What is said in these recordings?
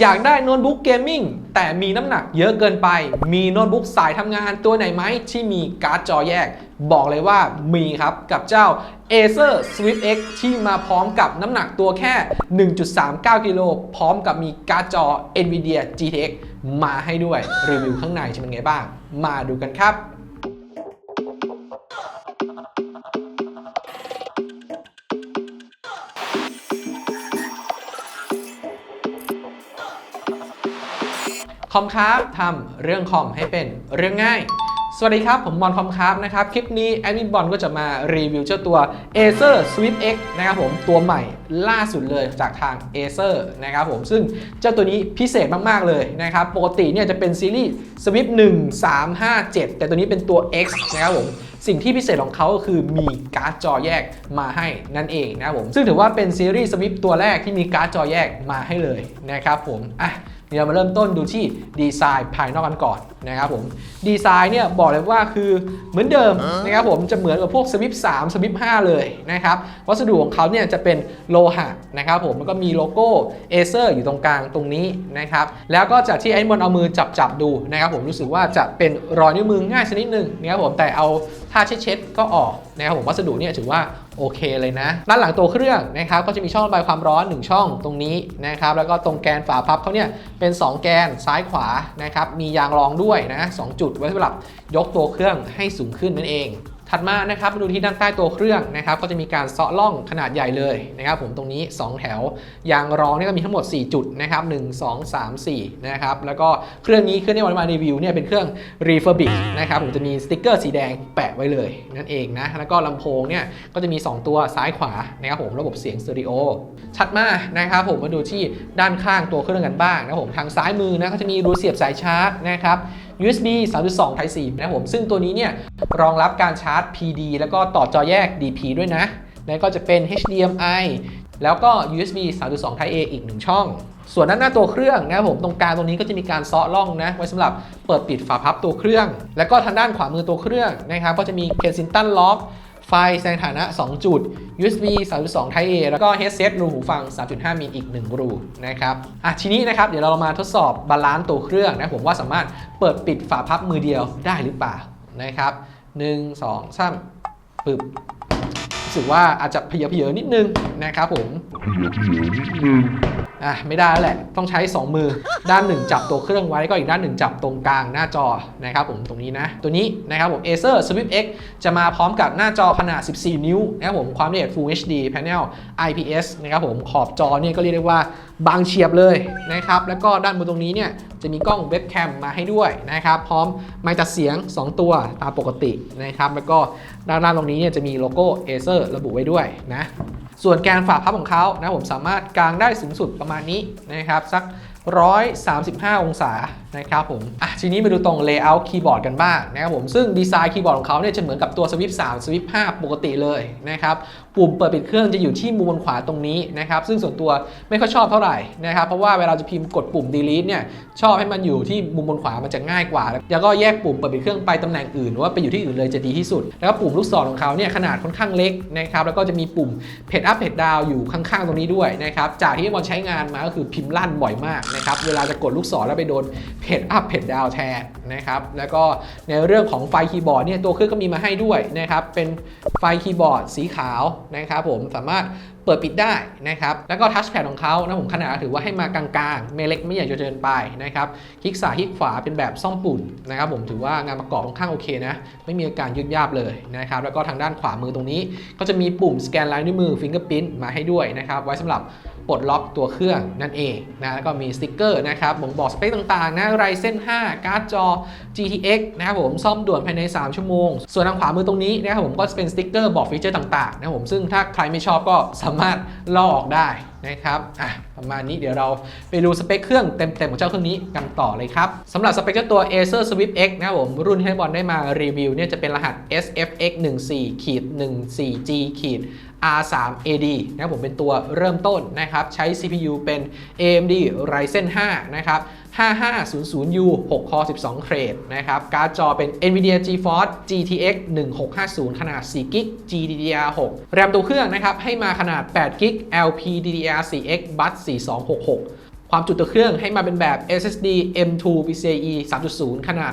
อยากได้โน้ตบุ๊กเกมมิ่งแต่มีน้ำหนักเยอะเกินไป มีโน้ตบุ๊กสายทำงานตัวไหนไหมที่มีการ์ดจอแยก บอกเลยว่ามีครับกับเจ้า Acer Swift X ที่มาพร้อมกับน้ำหนักตัวแค่ 1.39 กิโลพร้อมกับมีการ์ดจอ NVIDIA GTX มาให้ด้วยรีวิวข้างในจะเป็นไงบ้าง มาดูกันครับ คอมครับทำเรื่องคอมให้เป็นเรื่องง่าย สวัสดีครับ ผมบอลคอมครับนะครับ คลิปนี้แอดมินบอลก็จะมารีวิวเจ้าตัว Acer Swift X นะครับผม ตัวใหม่ล่าสุดเลยจากทาง Acer นะครับผม ซึ่งเจ้าตัวนี้พิเศษมาก ๆ เลยนะครับ ปกติเนี่ยจะเป็นซีรีส์ Swift 1 3 5 7 แต่ตัวนี้เป็นตัว X นะครับผมสิ่งที่พิเศษของเขาก็คือมีการ์ดจอแยกมาให้นั่นเองนะครับผม ซึ่งถือว่าเป็นซีรีส์ Swift ตัวแรกที่มีการ์ดจอแยกมาให้เลยนะครับผมอะ เดี๋ยวมาเริ่มต้นดูที่ดีไซน์ภายนอกกันก่อนนะครับผมดีไซน์เนี่ยบอกเลยว่าคือเหมือนเดิมนะครับผมจะเหมือนกับพวกสวิฟ3สวิฟ5เลยนะครับวัสดุของเขาเนี่ยจะเป็นโลหะนะครับผมแล้วก็มีโลโก้เอเซอร์อยู่ตรงกลางตรงนี้นะครับแล้วก็จากที่ไอ้มอนเอามือจับจับๆดูนะครับผมรู้สึกว่าจะเป็นรอยนิ้วมือง่ายชนิดหนึ่งนะครับผมแต่เอาผ้าเช็ดๆก็ออกนะครับผมวัสดุเนี่ยถือว่า โอเคเลยนะด้านหลังตัวเครื่องนะครับก็จะมีช่องระบายความร้อน 1 ช่องตรงนี้นะครับแล้วก็ตรงแกนฝาพับเขาเนี่ยเป็น 2 แกนซ้ายขวานะครับมียางรองด้วยนะสองจุดไว้สำหรับยกตัวเครื่องให้สูงขึ้นนั่นเอง ถัดมานะครับมาดูที่ด้านใต้ตัวเครื่องนะครับก็จะมีการเซาะล่องขนาดใหญ่เลยนะครับผมตรงนี้ 2 แถวยางรองนี่ก็มีทั้งหมด 4 จุดนะครับ1 2 3 4นะครับแล้วก็เครื่องนี้เครื่องที่วันมารีวิวเนี่ยเป็นเครื่อง refurbish นะครับผมจะมีสติ๊กเกอร์สีแดงแปะไว้เลยนั่นเองนะแล้วก็ลำโพงเนี่ยก็จะมี 2 ตัวซ้ายขวานะครับผมระบบเสียงสเตอริโอชัดมากนะครับผมมาดูที่ด้านข้างตัวเครื่องกันบ้างนะครับผมทางซ้ายมือนะก็จะมีรูเสียบสายชาร์จนะครับ USB 3.2 Type C นะครับผม ซึ่งตัวนี้เนี่ยรองรับการชาร์จ PD แล้วก็ต่อจอแยก DP ด้วยนะ แล้วก็จะเป็น HDMI แล้วก็ USB 3.2 Type A อีก 1 ช่อง ส่วนด้านหน้าตัวเครื่องนะครับผมตรงกลางตรงนี้ก็จะมีการเซาะล่องนะไว้สำหรับเปิดปิดฝาพับตัวเครื่อง แล้วก็ทางด้านขวามือตัวเครื่องนะครับก็จะมี Kensington Lock ไฟแสดงฐานะ 2 จุด USB 3.2 Type A แล้วก็ headset รูหูฟัง 3.5 มิลอีก 1 รูนะครับอะทีนี้นะครับ เดี๋ยวเรามาทดสอบบาลานซ์ตัวเครื่องนะ ผมว่าสามารถเปิดปิดฝาพับมือเดียวได้หรือเปล่านะครับ 1 2 3ปึ๊บรู้สึกว่าอาจจะเพียเพียนิดนึงนะครับผม อะไม่ได้แล้วแหละ ต้องใช้ 2 มือ ด้านหนึ่งจับตัวเครื่องไว้ก็อีกด้านหนึ่งจับตรงกลางหน้าจอนะครับผมตรงนี้นะ ตัวนี้นะครับผม Acer Swift X จะมาพร้อมกับหน้าจอขนาด 14 นิ้วนะครับผมความละเอียด Full HD Panel IPS นะครับผมขอบจอเนี่ยก็เรียกได้ว่าบางเฉียบเลยนะครับแล้วก็ด้านบนตรงนี้เนี่ยจะมีกล้องเว็บแคมมาให้ด้วยนะครับพร้อมไมค์ตัดเสียง 2 ตัวตามปกตินะครับแล้วก็ด้านล่างตรงนี้เนี่ยจะมีโลโก้ Acer ระบุไว้ด้วยนะ ส่วนแกนฝาพับของเขานะผมสามารถกางได้สูงสุดประมาณนี้นะครับสัก 135 องศานะครับผมอะทีนี้มาดูตรง layout คีย์บอร์ดกันบ้างนะครับผมซึ่งดีไซน์คีย์บอร์ดของเขาเนี่ยจะเหมือนกับตัว Swift 3 Swift 5 ปกติเลยนะครับปุ่มเปิดปิดเครื่องจะอยู่ที่มุมบนขวาตรงนี้นะครับซึ่งส่วนตัวไม่ค่อยชอบเท่าไหร่นะครับเพราะว่าเวลาจะพิมพ์กดปุ่ม delete เนี่ยชอบให้มันอยู่ที่มุมบนขวามันจะง่ายกว่า แล้วก็แยกปุ่มเปิดปิดเครื่องไปตำแหน่งอื่นหรือว่าไปอยู่ที่อื่นเลยจะดีที่สุด แล้วก็ปุ่มลูกศรของเขาเนี่ยขนาดค่อนข้างเล็กนะครับแล้วก็จะมีปุ่มเพจอัพเพจดาวอยู่ข้างๆตรงนี้ด้วยนะครับจากที่บอลใช้งานมาก็คือพิมพ์ลั่นบ่อยมากนะครับเวลาจะกดลูกศรแล้วไปโดนเพจอัพเพจดาวแทนนะครับแล้วก็ในเรื่องของไฟคีย์บอร์ดเนี่ยตัวเครื่องก็มีมาให้ด้วยนะครับเป็นไฟคีย์บอร์ดสีขาวนะครับผมสามารถ เปิดปิดได้นะครับ แล้วก็ทัชแพดของเขานะผมขนาดถือว่าให้มากลางๆ ไม่เล็กไม่ใหญ่จนเกินไปนะครับ คลิกซ้ายคลิกขวาเป็นแบบซ่อมปุ่นนะครับผมถือว่างานประกอบค่อนข้างโอเคนะ ไม่มีอาการยืดยาบเลยนะครับ แล้วก็ทางด้านขวามือตรงนี้ ก็จะมีปุ่มสแกนลายนิ้วมือ Fingerprint มาให้ด้วยนะครับ ไว้สำหรับปลดล็อกตัวเครื่องนั่นเองนะแล้วก็มีสติ๊กเกอร์นะครับบ่งบอกสเปคต่างๆนะไรเส้น 5 การ์ดจอ GTX นะครับผมซ่อมด่วนภายใน 3 ชั่วโมง ส่วนทางขวามือตรงนี้นะครับผมก็จะเป็นสติ๊กเกอร์บอกฟีเจอร์ต่างๆนะครับผมซึ่งถ้าใครไม่ชอบก็สามารถลอกออกได้นะครับอะประมาณนี้เดี๋ยวเราไปดูสเปคเครื่องเต็มๆของเจ้าเครื่องนี้กันต่อเลยครับสำหรับสเปคเจ้าตัว Acer Swift X นะครับผมรุ่นที่บอลได้มารีวิวเนี่ยจะเป็นรหัส SFX 14ขีด 14G ขีด R3AD นะครับผมเป็นตัวเริ่มต้นนะครับ ใช้ CPU เป็น AMD Ryzen 5 นะครับ 5500U 6 core 12เครดนะครับ การ์ดจอเป็น NVIDIA GeForce GTX 1650 ขนาด4 g b GDDR6 แรมตัวเครื่องนะครับ ให้มาขนาด8 g b LPDDR4X Bus 4266 ความจุตัวเครื่องให้มาเป็นแบบ SSD M2 PCIe 3.0 ขนาด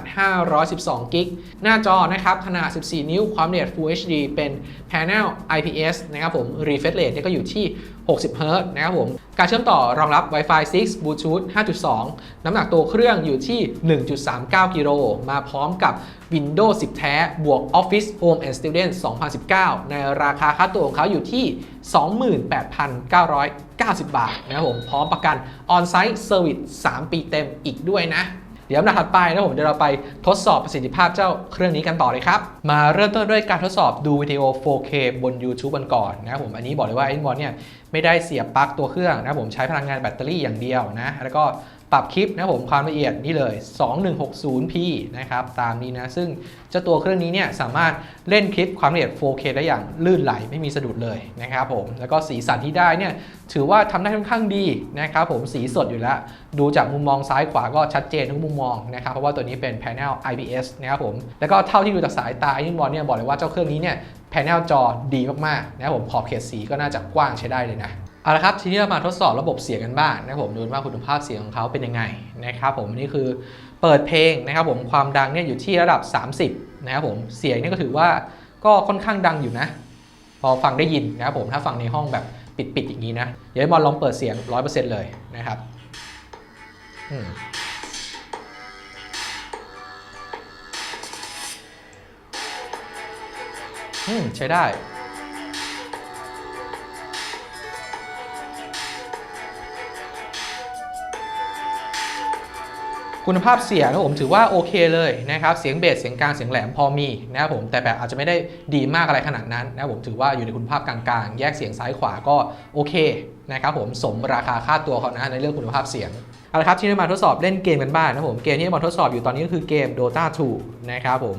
512 กิก หน้าจอนะครับ ขนาด 14 นิ้ว ความละเอียด Full HD เป็น Panel IPS นะครับผม Refresh Rate ก็อยู่ที่ 60 Hz นะครับผม การเชื่อมต่อรองรับ Wi-Fi 6 Bluetooth 5.2 น้ำหนักตัวเครื่องอยู่ที่ 1.39 กิโล มาพร้อมกับ Windows 10 แท้ บวก Office Home and Student 2019 ในราคาค่าตัวของเขาอยู่ที่ 28,900 90 บาทนะครับผมพร้อมประกัน On-Site Service 3 ปีเต็มอีกด้วยนะ เดี๋ยวลำดับถัดไปนะผมเดี๋ยวเราไปทดสอบประสิทธิภาพเจ้าเครื่องนี้กันต่อเลยครับ มาเริ่มต้นด้วยการทดสอบดูวิดีโอ 4K บน YouTube กันก่อนนะครับผมอันนี้บอกเลยว่าไอ้บอลเนี่ยไม่ได้เสียบปลั๊กตัวเครื่องนะครับผมใช้พลังงานแบตเตอรี่อย่างเดียวนะแล้วก็ ปรับคลิปนะผมความละเอียดนี่เลย 2160p นะครับตามนี้นะซึ่งเจ้าตัวเครื่องนี้เนี่ยสามารถเล่นคลิปความละเอียด 4K ได้อย่างลื่นไหลไม่มีสะดุดเลยนะครับผมแล้วก็สีสันที่ได้เนี่ยถือว่าทำได้ค่อนข้างดีนะครับผมสีสดอยู่แล้ว ดูจากมุมมองซ้ายขวาก็ชัดเจนทุกมุมมองนะครับเพราะว่าตัวนี้เป็น panel IPS นะครับผมแล้วก็เท่าที่ดูจากสายตาไอ้บอลเนี่ยบอกเลยว่าเจ้าเครื่องนี้เนี่ย panel จอดีมากๆนะครับผมขอบเขตสีก็น่าจะกว้างใช้ได้เลยนะ เอาละครับทีนี้เรามาทดสอบระบบเสียงกันบ้างนะครับผมดูว่าคุณภาพเสียงของเขาเป็นยังไงนะครับผมนี่คือเปิดเพลงนะครับผมความดังเนี่ยอยู่ที่ระดับ 30นะครับผมเสียงนี่ก็ถือว่าก็ค่อนข้างดังอยู่นะ พอฟังได้ยินนะครับผมถ้าฟังในห้องแบบปิดๆอย่างนี้นะเดี๋ยวให้บอลลองเปิดเสียง 100%เลยนะครับอืมใช้ได้ คุณภาพเสียงนะผมถือว่าโอเคเลยนะครับเสียงเบสเสียงกลางเสียงแหลมพอมีนะครับผมแต่แบบอาจจะไม่ได้ดีมากอะไรขนาดนั้นนะครับผมถือว่าอยู่ในคุณภาพกลางๆ แยกเสียงซ้ายขวาก็โอเคนะครับผมสมราคาค่าตัวเขานะในเรื่องคุณภาพเสียงเอาละครับที่เรามาทดสอบเล่นเกมกันบ้างนะผมเกมที่มาทดสอบอยู่ตอนนี้ก็คือเกม Dota 2 นะครับผม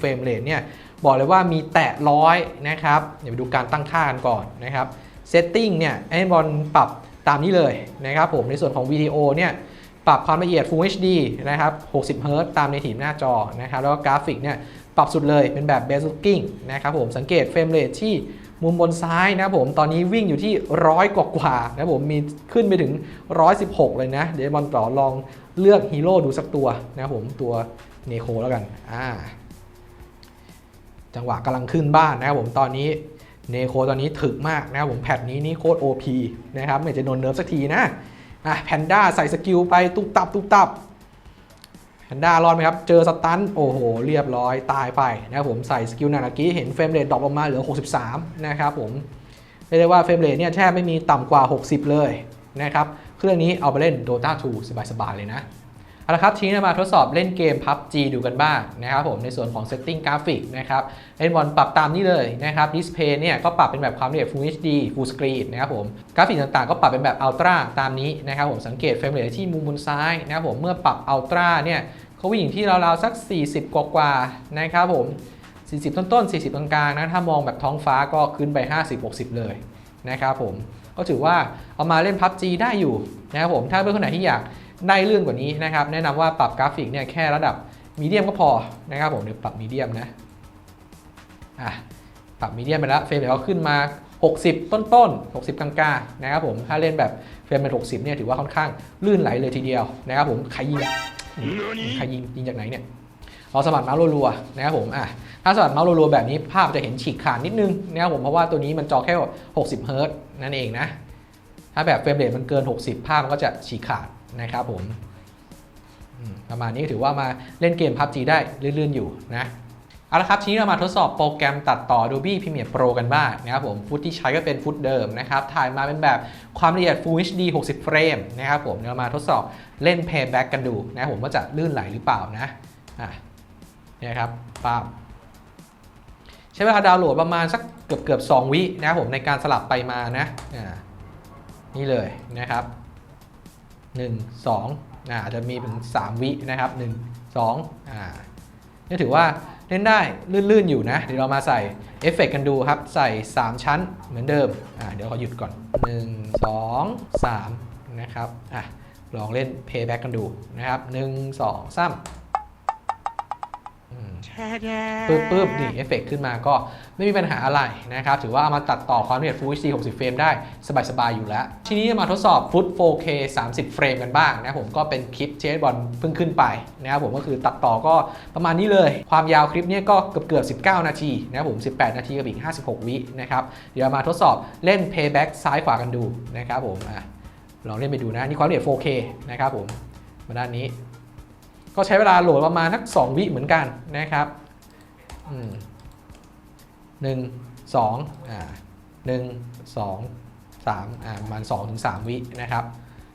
เฟรมเรทเนี่ยบอกเลยว่ามีแตะร้อยนะครับเดี๋ยวไปดูการตั้งค่ากันก่อนนะครับเซตติ้งเนี่ยไอ้บอลปรับตามนี้เลยนะครับผมในส่วนของวิดีโอเนี่ย ปรับความละเอียด Full HD นะครับ 60 Hz ตามในถีบหน้าจอนะครับ แล้วก็กราฟิกเนี่ยปรับสุดเลยเป็นแบบ Best Looking นะครับผม สังเกตเฟรมเรทที่มุมบนซ้ายนะครับผม ตอนนี้วิ่งอยู่ที่ร้อยกว่าๆนะครับผม มีขึ้นไปถึง 116 เลยนะ เดี๋ยวบอลต่อลองเลือกฮีโร่ดูสักตัวนะครับผมตัวเนโคแล้วกัน อ่า จังหวะกำลังขึ้นบ้านนะครับผมตอนนี้เนโคตอนนี้ถึกมากนะครับผมแพทนี้นี่โคตร OP นะครับไม่จะโดนเนิร์ฟสักทีนะ อะแพนด้าใส่สกิลไปตุบตับตุบตับแพนด้ารอดไหมครับ เจอสตันโอ้โห เรียบร้อยตายไปนะครับผมใส่สกิลนานากิเห็นเฟรมเรทดรอปลงมาเหลือ 63 นะครับผมเรียกได้ว่าเฟรมเรทเนี่ยแทบไม่มีต่ำกว่า 60 เลยนะครับ เครื่องนี้เอาไปเล่น Dota 2 สบายๆเลยนะ เอาละครับทีนี้มาทดสอบเล่นเกม PUBG ดูกันบ้างนะครับผมในส่วนของ Setting กราฟิกนะครับเล่นบอลปรับตามนี้เลยนะครับดิสเพย์เนี่ยก็ปรับเป็นแบบความละเอียด Full HD Full Screen นะครับผมกราฟิกต่างๆ ก็ปรับเป็นแบบ Ultra ตามนี้นะครับผมสังเกตเฟรมเรทที่มุมบนซ้ายนะครับผมเมื่อปรับ Ultra เนี่ยเขาวิ่งที่ราวๆสัก 40 กว่าๆนะครับผม 40 ต้นๆ 40 กลางๆนะถ้ามองแบบท้องฟ้าก็ขึ้นไป 50-60 เลยนะครับผมก็ถือว่าเอามาเล่น PUBG ได้อยู่นะครับผมถ้าเพื่อนคนไหนที่อยาก ได้เรื่องกว่านี้นะครับ แนะนำว่าปรับกราฟิกเนี่ยแค่ระดับมีเดียมก็พอนะครับผมเดี๋ยวปรับมีเดียมนะอะปรับมีเดียมไปแล้วเฟรมเรทเขาขึ้นมา 60 ต้นๆ60 กลางๆนะครับผมถ้าเล่นแบบเฟรมเป็น 60 เนี่ยถือว่าค่อนข้างลื่นไหลเลยทีเดียวนะครับผมใครยิงใครยิงยิงจากไหนเนี่ยเราสมัครเมาส์รัวๆนะครับผมอะถ้าสมัครเมาส์รัวๆแบบนี้ภาพจะเห็นฉีกขาดนิดนึงนะครับผมเพราะว่าตัวนี้มันจอแค่ 60 เฮิรตซ์นั่นเองนะ ถ้าแบบเฟรมเรทมันเกิน 60 ภาพมันก็จะฉีกขาด นะครับผมประมาณนี้ถือว่ามาเล่นเกม PUBG ได้ลื่นๆอยู่นะเอาละครับทีนี้เรามาทดสอบโปรแกรมตัดต่อ Adobe Premiere Pro กันบ้างนะครับผมฟุตที่ใช้ก็เป็นฟุตเดิมนะครับ ถ่ายมาเป็นแบบความละเอียด Full HD 60 เฟรมนะครับผมเรามาทดสอบเล่น Playback กันดูนะครับผมว่าจะลื่นไหลหรือเปล่านะนี่ครับป้าบใช้เวลาดาวน์โหลดประมาณสักเกือบเกือบ2วินะครับผมในการสลับไปมานะนี่เลยนะครับ 1 2อ่าอาจจะมีถึง 3 วินะครับ 1 2อ่านี่ถือว่าเล่นได้ลื่นๆอยู่นะ เดี๋ยวเรามาใส่เอฟเฟกต์กันดูครับ ใส่ 3 ชั้นเหมือนเดิมอ่าเดี๋ยวขอหยุดก่อน 1 2 3 นะครับอะลองเล่นเพย์แบ็กกันดูนะครับ 1 2 3 ปึ๊บปึ๊บนี่เอฟเฟกขึ้นมาก็ไม่มีปัญหาอะไรนะครับ ถือว่าเอามาตัดต่อความละเอียด Full HD 60 เฟรมได้สบาย ๆ อยู่แล้ว ทีนี้มาทดสอบ Full 4K 30 เฟรมกันบ้างนะผมก็เป็นคลิปเชสบอลเพิ่งขึ้นไปนะครับผมก็คือตัดต่อก็ประมาณนี้เลย ความยาวคลิปเนี้ก็เกือบเกือบ19 นาทีนะครับผม 18 นาทีกับอีก 56 วินะครับ เดี๋ยวมาทดสอบเล่น Playback ซ้ายขวากันดูนะครับผมลองเล่นไปดูนะนี่ความละเอียด 4K นะครับผมมาด้านนี้ ก็ใช้เวลาโหลดประมาณสัก2วิเหมือนกันนะครับหนึ่งสองอ่าหนึ่งสองสามอ่าประมาณ2ถึง3วินะครับ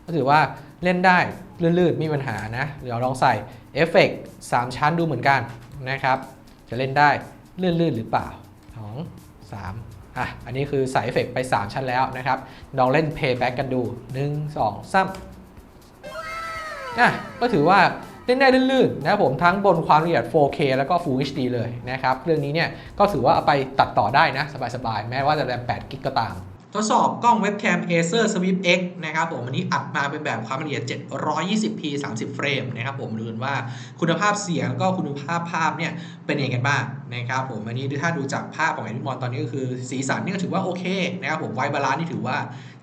ก็ถือว่าเล่นได้ลื่นๆไมมีปัญหานะ เดี๋ยวลองใส่เอฟเฟกต์3ชั้นดูเหมือนกันนะครับ จะเล่นได้ลื่นๆ หรือเปล่า2 3อะ อันนี้คือใส่เอฟเฟกต์ไป 3 ชั้นแล้วนะครับ ลองเล่น Playback กันดู 1 2 3อะก็ถือว่า เล่นได้ลื่นๆนะครับผมทั้งบนความละเอียด 4K แล้วก็ Full HD เลยนะครับเรื่องนี้เนี่ยก็ถือว่าเอาไปตัดต่อได้นะ สบายๆ แม้ว่าจะแรม8กิกก็ตามทดสอบกล้องเว็บแคม Acer Swift X นะครับผมอันนี้อัดมาเป็นแบบความละเอียด 720p 30 เฟรมนะครับผมดูกันว่าคุณภาพเสียงแล้วก็คุณภาพภาพเนี่ยเป็นยังไงกันบ้างนะครับผมอันนี้ถ้าดูจากภาพของแอนิมอนตอนนี้ก็คือสีสันนี่ก็ถือว่าโอเคนะครับผมไวบาลานซ์นี่ถือว่า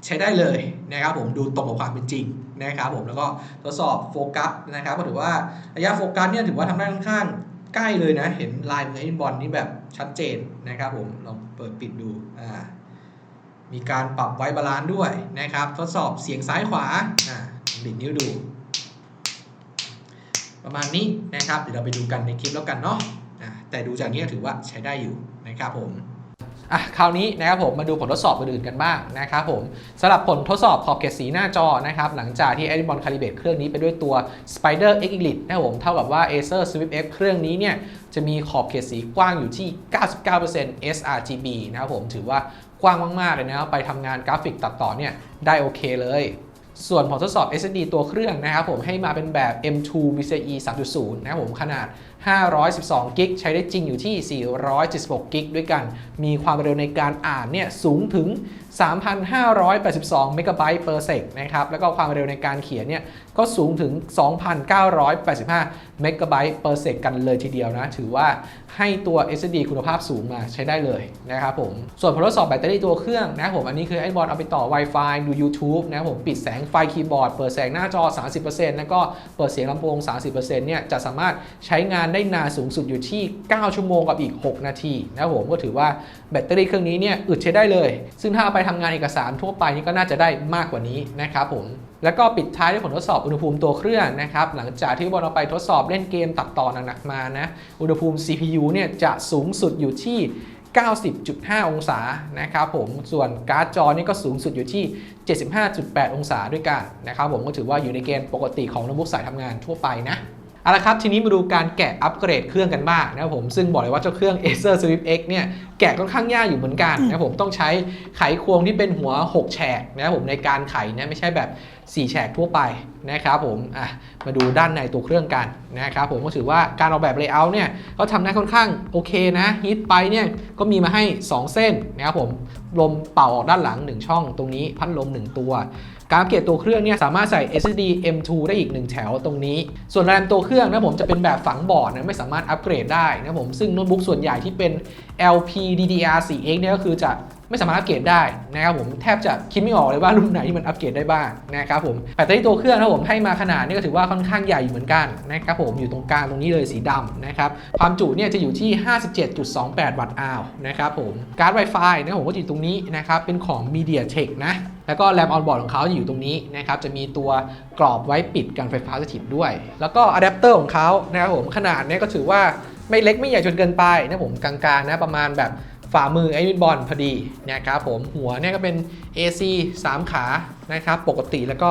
ใช้ได้เลยนะครับผมดูตรงกับความเป็นจริง นะครับผมแล้วก็ทดสอบโฟกัสนะครับก็ถือว่าระยะโฟกัสเนี่ยถือว่าทำได้ค่อนข้างใกล้เลยนะ เห็นลายมือแอนิมอนนี่แบบชัดเจนนะครับผมลองเปิดปิดดูอ่ามีการปรับไว้บาลานซ์ด้วยนะครับ ทดสอบเสียงซ้ายขวาอ่าดิดนิ้วดู ประมาณนี้นะครับเดี๋ยวเราไปดูกันในคลิปแล้วกันเนาะแต่ดูจากนี้ก็ถือว่าใช้ได้อยู่นะครับผม อะคราวนี้นะครับผมมาดูผลทดสอบอื่นๆกันบ้างนะครับผมสำหรับผลทดสอบขอบเขตสีหน้าจอนะครับหลังจากที่ Edison Calibrate เครื่องนี้ไปด้วยตัว Spider X Elite นะครับผมเท่ากับว่า Acer Swift X เครื่องนี้เนี่ยจะมีขอบเขตสีกว้างอยู่ที่ 99% sRGB นะครับผมถือว่ากว้างมากๆเลยนะครับไปทำงานกราฟิกตัดต่อเนี่ยได้โอเคเลยส่วนผลทดสอบ SSD ตัวเครื่องนะครับผมให้มาเป็นแบบ M2 PCIe 3.0 นะครับผมขนาด 512 กิก ใช้ได้จริงอยู่ที่ 476 กิกด้วยกัน มีความเร็วในการอ่านเนี่ยสูงถึง 3,582 เมกะไบต์ per sec นะครับ แล้วก็ความเร็วในการเขียนเนี่ยก็สูงถึง 2,985 เมกะไบต์ per sec กันเลยทีเดียวนะ ถือว่าให้ตัว SSD คุณภาพสูงมาใช้ได้เลยนะครับผม ส่วนผลทดสอบแบตเตอรี่ตัวเครื่องนะผม อันนี้คือไอ้บอลเอาไปต่อ Wi-Fi ดู YouTube นะผม ปิดแสงไฟคีย์บอร์ด เปิดแสงหน้าจอ 30%แล้วก็เปิดเสียงลำโพง 30%เนี่ยจะสามารถใช้งานได้นานสูงสุดอยู่ที่ 9 ชั่วโมงกับอีก 6 นาทีนะครับผมก็ถือว่าแบตเตอรี่เครื่องนี้เนี่ยอึดใช้ได้เลย ซึ่งถ้าเอาไปทำงานเอกสารทั่วไปนี่ก็น่าจะได้มากกว่านี้นะครับผมแล้วก็ปิดท้ายด้วยผลทดสอบอุณหภูมิตัวเครื่องนะครับหลังจากที่บอลเอาไปทดสอบเล่นเกมตัดต่อหนักๆมานะอุณหภูมิ CPU เนี่ยจะสูงสุดอยู่ที่90.5 องศานะครับผม ส่วนการ์ดจอนี่ก็สูงสุดอยู่ที่ 75.8 องศาด้วยกันนะครับผมก็ถือว่าอยู่ในเกณฑ์ปกติของโน้ตบุ๊กสายทำงานทั่วไปนะ เอาละครับ ทีนี้มาดูการแกะอัปเกรดเครื่องกันบ้างนะครับผมซึ่งบอกเลยว่าเจ้าเครื่อง Acer Swift X เนี่ยแกะค่อนข้างยากอยู่เหมือนกันนะครับผมต้องใช้ไขควงที่เป็นหัว 6 แฉกนะครับผมในการไขนะไม่ใช่แบบ 4แฉกทั่วไปนะครับผมอะมาดูด้านในตัวเครื่องกันนะครับผมก็ถือว่าการออกแบบ layout เนี่ยก็ทำได้ค่อนข้างโอเคนะฮิตไปเนี่ยก็มีมาให้ 2 เส้นนะครับผมลมเป่าออกด้านหลัง 1 ช่องตรงนี้พัดลม 1 ตัว การอัปเกรดตัวเครื่องเนี่ยสามารถใส่ SSD M2 ได้อีก 1 แถวตรงนี้ ส่วนแรมตัวเครื่องนะผมจะเป็นแบบฝังบอร์ดนะไม่สามารถอัปเกรดได้นะผมซึ่งโน้ตบุ๊กส่วนใหญ่ที่เป็น LPDDR4X เนี่ยก็คือจะ ไม่สามารถอัปเกรดได้นะครับผมแทบจะคิดไม่ออกเลยว่ารุ่นไหนที่มันอัปเกรดได้บ้างนะครับผมแบตเตอรี่ตัวเครื่องนะผมให้มาขนาดนี่ก็ถือว่าค่อนข้างใหญ่อยู่เหมือนกันนะครับผมอยู่ตรงกลางตรงนี้เลยสีดำนะครับความจุเนี่ยจะอยู่ที่ 57.28 วัตต์อาวนะครับผมการ์ด Wi-Fi นะผมก็อยู่ตรงนี้นะครับเป็นของ MediaTek นะแล้วก็แรมออนบอร์ดของเขาจะอยู่ตรงนี้นะครับ จะมีตัวกรอบไว้ปิดการไฟฟ้าสถิตด้วย แล้วก็อะแดปเตอร์ของเขานะครับผมขนาดนี้ก็ถือว่าไม่เล็กไม่ใหญ่จนเกินไปนะผมกลางๆนะประมาณแบบ ฝ่ามือไอ้มิดบอลพอดีนะครับผมหัวเนี่ยก็เป็น AC 3 ขานะครับปกติแล้วก็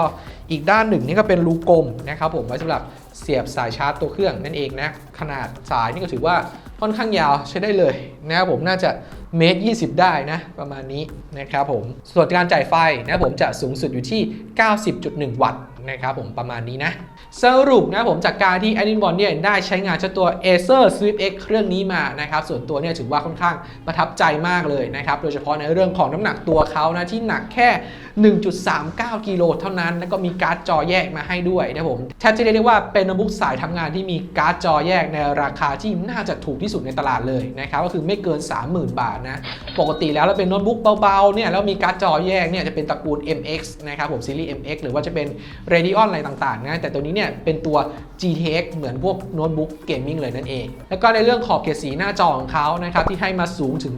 อีกด้านหนึ่งนี่ก็เป็นรูกลมนะครับผมไว้สำหรับเสียบสายชาร์จตัวเครื่องนั่นเองนะขนาดสายนี่ก็ถือว่าค่อนข้างยาวใช้ได้เลยนะครับผมน่าจะเมตร20 ได้นะ ประมาณนี้นะครับผมส่วนการจ่ายไฟนะครับผมจะสูงสุดอยู่ที่ 90.1 วัตต์ นะครับผมประมาณนี้นะ สรุปนะผมจากการที่แอดมินบอลเนี่ยได้ใช้งานเจ้าตัว Acer Swift X เครื่องนี้มานะครับส่วนตัวเนี่ยถือว่าค่อนข้างประทับใจมากเลยนะครับโดยเฉพาะในเรื่องของน้ำหนักตัวเขานะที่หนักแค่ 1.39 กิโลเท่านั้น แล้วก็มีการ์ดจอแยกมาให้ด้วยนะผมแทบจะเรียกได้ว่าเป็นโน้ตบุ๊กสายทำงานที่มีการ์ดจอแยกในราคาที่น่าจะถูกที่สุดในตลาดเลยนะครับก็คือไม่เกิน 30,000 บาทนะปกติแล้วเราเป็นโน้ตบุ๊กเบาๆเนี่ยแล้วมีการ์ดจอแยกเนี่ยจะเป็นตระกูล MX นะครับผมซีรีส์ MX หรือว่าจะเป็น Radeon อะไรต่างๆนะแต่ตัวนี้เนี่ยเป็นตัว GTX เหมือนพวกโน้ตบุ๊กเกมมิ่งเลยนั่นเอง แล้วก็ในเรื่องขอบเขตสีหน้าจอของเขานะครับที่ให้มาสูงถึง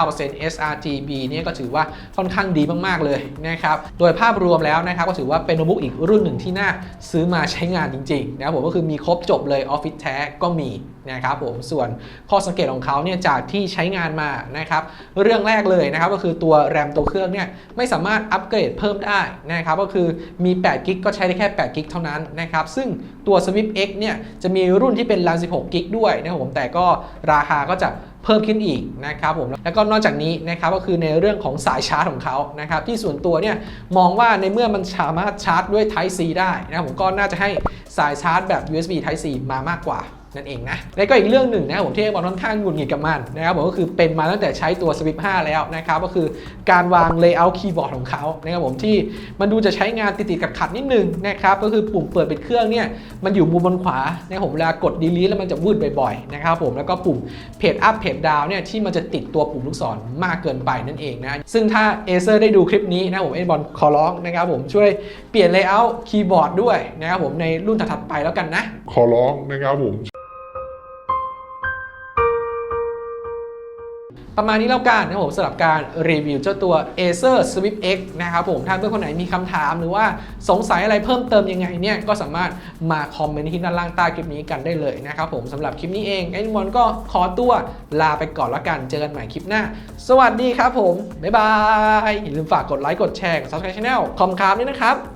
99% sRGB เนี่ยก็ถือว่าค่อนข้างดีมากๆเลยนะครับโดยภาพรวมแล้วนะครับก็ถือว่าเป็นโน้ตบุ๊กอีกรุ่นหนึ่งที่น่าซื้อมาใช้งานจริงๆนะครับผมก็คือมีครบจบเลย Office แท้ก็มีนะครับผมส่วนข้อสังเกตของเขาเนี่ยจากที่ใช้งานมานะครับเรื่องแรกเลยนะครับก็คือตัวแรมตัวเครื่องเนี่ยไม่สามารถอัปเกรดเพิ่มได้นะครับก็คือมี8กิกก็ใช้ได้แค่8กิกเท่านั้นนะครับซึ่งตัว Swift X เนี่ยจะมีรุ่นที่เป็น RAM 16กิกด้วยนะครับผมแต่ก็ราคาก็จะเพิ่มขึ้นอีกนะครับผมแล้วก็นอกจากนี้นะครับก็คือในเรื่องของสายชาร์จของเขานะครับที่ส่วนตัวเนี่ยมองว่าในเมื่อมันสามารถชาร์จด้วย Type C ได้นะครับผมก็น่าจะให้สายชาร์จแบบ USB Type C มามากกว่า นั่นเองนะและก็อีกเรื่องหนึ่งนะครับผมที่บอลค่อนข้างหงุดหงิดกับมันนะครับผมก็คือเป็นมาตั้งแต่ใช้ตัว Swift 5 แล้วนะครับก็คือการวาง layout keyboard ของเขานะครับผมที่มันดูจะใช้งานติดๆกับขัดนิดนึงนะครับก็คือปุ่มเปิดปิดเครื่องเนี่ยมันอยู่มุมบนขวานะผมเวลากด delete แล้วมันจะวืดบ่อยๆนะครับผมแล้วก็ปุ่ม page up page down เนี่ยที่มันจะติดตัวปุ่มลูกศรมากเกินไปนั่นเองนะซึ่งถ้า Acer ได้ดูคลิปนี้นะผมเอ็นบอลขอร้องนะครับผมช่วยเปลี่ยน layout keyboard ด้วยนะครับผมในรุ่นถัดๆไปแล้วกันนะ ขอร้องนะครับผม ประมาณนี้แล้วกันนะครับผมสำหรับการรีวิวเจ้าตัว Acer Swift X นะครับผมถ้าเพื่อนคนไหนมีคำถามหรือว่าสงสัยอะไรเพิ่มเติมยังไงเนี่ยก็สามารถมาคอมเมนต์ที่ด้านล่างใต้คลิปนี้กันได้เลยนะครับผมสำหรับคลิปนี้เองไอ้มอนก็ขอตัวลาไปก่อนละกันเจอกันใหม่คลิปหน้า สวัสดีครับผม บ๊ายบายอย่าลืมฝากกดไลค์กดแชร์กด subscribe channel คอมคามด้วยนะครับ